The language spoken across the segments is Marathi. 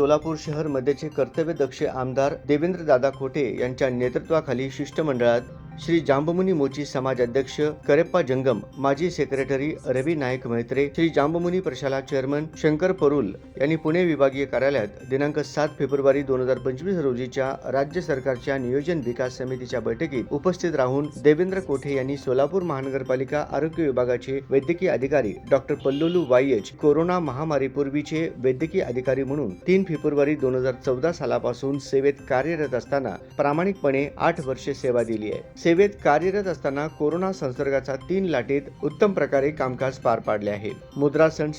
सोलापूर शहर मध्येचे कर्तव्यदक्ष आमदार देवेंद्रदादा खोटे यांच्या नेतृत्वाखाली शिष्टमंडळात श्री जांबमुनी मोची समाज अध्यक्ष करेप्पा जंगम माजी सेक्रेटरी रवी नायक मैत्रे श्री जांबमुनी प्रशाला चेअरमन शंकर परुल यांनी पुणे विभागीय कार्यालयात दिनांक सात फेब्रुवारी दोन हजार पंचवीस रोजीच्या राज्य सरकारच्या नियोजन विकास समितीच्या बैठकीत उपस्थित राहून देवेंद्र कोठे यांनी सोलापूर महानगरपालिका आरोग्य विभागाचे वैद्यकीय अधिकारी डॉक्टर पल्लोलू वायच कोरोना महामारीपूर्वीचे वैद्यकीय अधिकारी म्हणून तीन फेब्रुवारी दोन हजार चौदा सालापासून सेवेत कार्यरत असताना प्रामाणिकपणे आठ वर्षे सेवा दिली आहे. सेवेत कार्यरत असताना कोरोना संसर्गाचा तीन लाटेत उत्तम प्रकारे कामकाज पार पाडले आहे. मुद्रा सन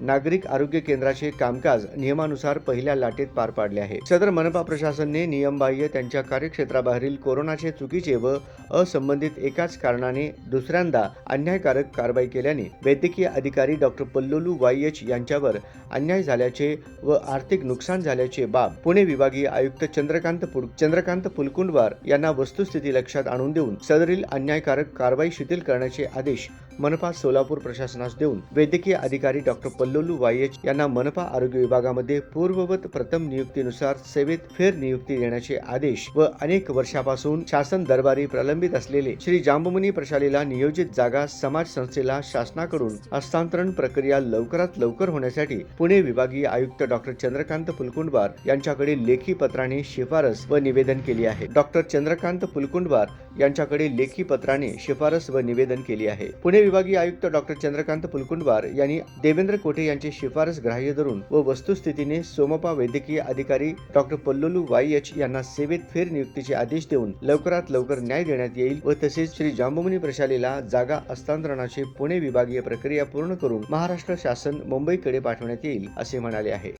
नागरिक आरोग्य केंद्राचे कामकाज नियमानुसार पहिल्या लाटेत पार पाडले आहे. सदर मनपा प्रशासनने नियमबाह्य त्यांच्या कार्यक्षेत्राबाहेरील कोरोनाचे चुकीचे व असंबंधित एकाच कारणाने दुसऱ्यांदा अन्यायकारक कारवाई केल्याने वैद्यकीय अधिकारी डॉक्टर पल्लोलू वाय एच यांच्यावर अन्याय झाल्याचे व आर्थिक नुकसान झाल्याचे बाब पुणे विभागीय आयुक्त चंद्रकांत चंद्रकांत पुलकुंडवार यांना वस्तुस्थिती लक्षात आणून देऊन सदरील अन्यायकारक कारवाई शिथिल करण्याचे आदेश मनपा सोलापूर प्रशासनास देऊन वैद्यकीय अधिकारी डॉक्टर पल्लोलू वायच यांना मनपा आरोग्य विभागामध्ये पूर्ववत प्रथम नियुक्तीनुसार सेवेत फेर नियुक्ती देण्याचे आदेश व अनेक वर्षापासून शासन दरबारी प्रलंबित असलेले श्री जांबमुनी प्रशालेला नियोजित जागा समाज संस्थेला शासनाकडून हस्तांतरण प्रक्रिया लवकरात लवकर होण्यासाठी पुणे विभागीय आयुक्त डॉक्टर चंद्रकांत फुलकुंडवार यांच्याकडे लेखी पत्राने शिफारस व निवेदन केली आहे. डॉक्टर चंद्रकांत फुलकुंडवार यांच्याकडे लेखी पत्राने शिफारस व निवेदन केली आहे. पुणे विभागीय आयुक्त डॉक्टर चंद्रकांत पुलकुंडवार यांनी देवेंद्र कोठे यांची शिफारस ग्राह्य धरून व वस्तुस्थितीने सोमपा वैद्यकीय अधिकारी डॉक्टर पल्लोलू वाईएच यांना सेवेत फेर नियुक्तीचे आदेश देऊन लवकरात लवकर न्याय देण्यात येईल व तसेच श्री जांबुमुनी प्रशालेला जागा हस्तांतरणाची पुणे विभागीय प्रक्रिया पूर्ण करून महाराष्ट्र शासन मुंबईकडे पाठवण्यात येईल असे म्हणाले आहे.